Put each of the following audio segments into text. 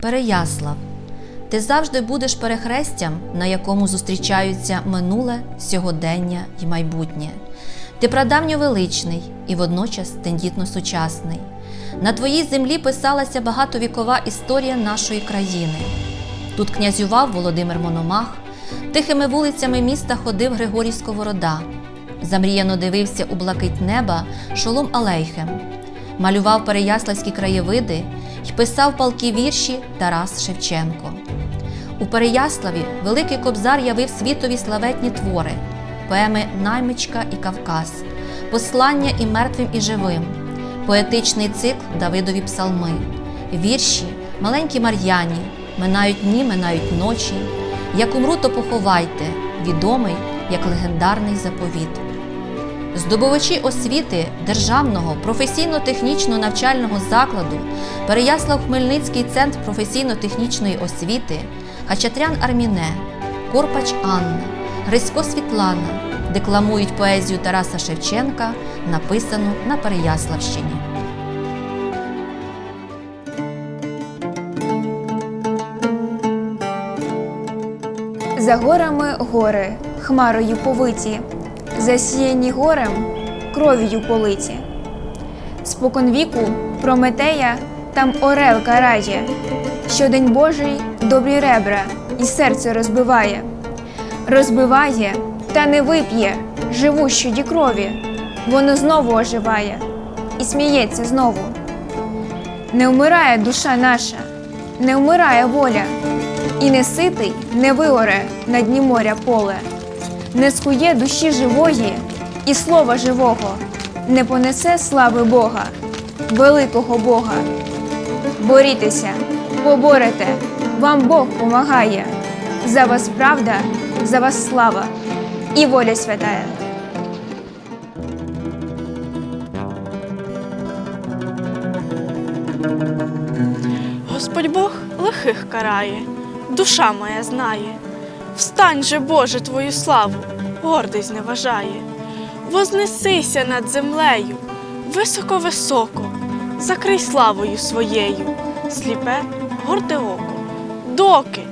Переяслав, ти завжди будеш перехрестям, на якому зустрічаються минуле, сьогодення і майбутнє. Ти прадавньо величний і водночас тендітно сучасний. На твоїй землі писалася багатовікова історія нашої країни. Тут князював Володимир Мономах, тихими вулицями міста ходив Григорій Сковорода. Замріяно дивився у блакить неба Шолом Алейхем, малював переяславські краєвиди й писав палкі вірші Тарас Шевченко. У Переяславі Великий Кобзар явив світові славетні твори, поеми Наймичка і Кавказ, Послання і мертвим і живим, поетичний цикл Давидові псалми, вірші Маленькі Мар'яні, Минають дні, минають ночі, Як умру, то поховайте, відомий як легендарний заповіт. Здобувачі освіти Державного професійно-технічного навчального закладу Переяслав Хмельницький центр професійно-технічної освіти, Хачатрян Арміне, Корпач Анна, Грисько Світлана декламують поезію Тараса Шевченка, написану на Переяславщині. За горами гори, хмарою повиті, засіяні горем, кров'ю политі. Споконвіку Прометея там орел карає, що день Божий добрі ребра і серце розбиває, розбиває та не вип'є живущої крові, воно знову оживає і сміється знову. Не вмирає душа наша, не вмирає воля, і не ситий не виоре на дні моря поле, не скує душі живої і слова живого, не понесе слави Бога, великого Бога. Борітеся, поборете, вам Бог помагає. За вас правда, за вас слава і воля святая. Господь Бог лихих карає, душа моя знає. Встань же, Боже, твою славу, гордий зневажає. Вознесися над землею, високо-високо, закрий славою своєю, сліпе, горде око. Доки,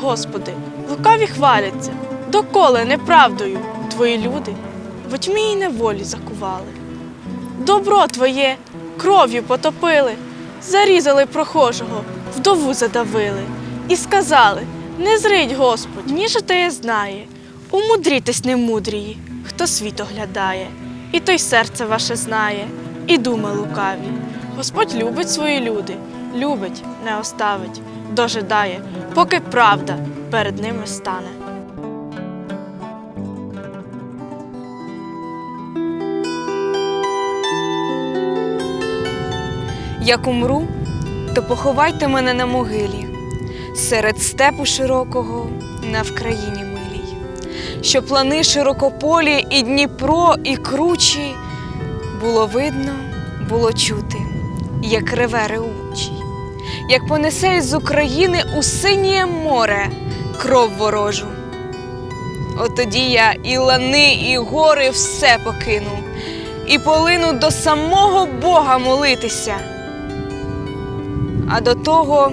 Господи, лукаві хваляться, доколи неправдою твої люди в тьмі й неволі закували. Добро твоє кров'ю потопили, зарізали прохожого, вдову задавили і сказали: Не зрить Господь, ніж теє знає, умудрітесь немудрії, хто світ оглядає, і той серце ваше знає, і думи лукаві. Господь любить свої люди, любить, не оставить, дожидає, поки правда перед ними стане. Як умру, то поховайте мене на могилі, серед степу широкого на Вкраїні милій, що плани широкополі і Дніпро, і кручі було видно, було чути, як реве реучий, як понесе із України у синє море кров ворожу. От тоді я і лани, і гори все покину, і полину до самого Бога молитися. А до того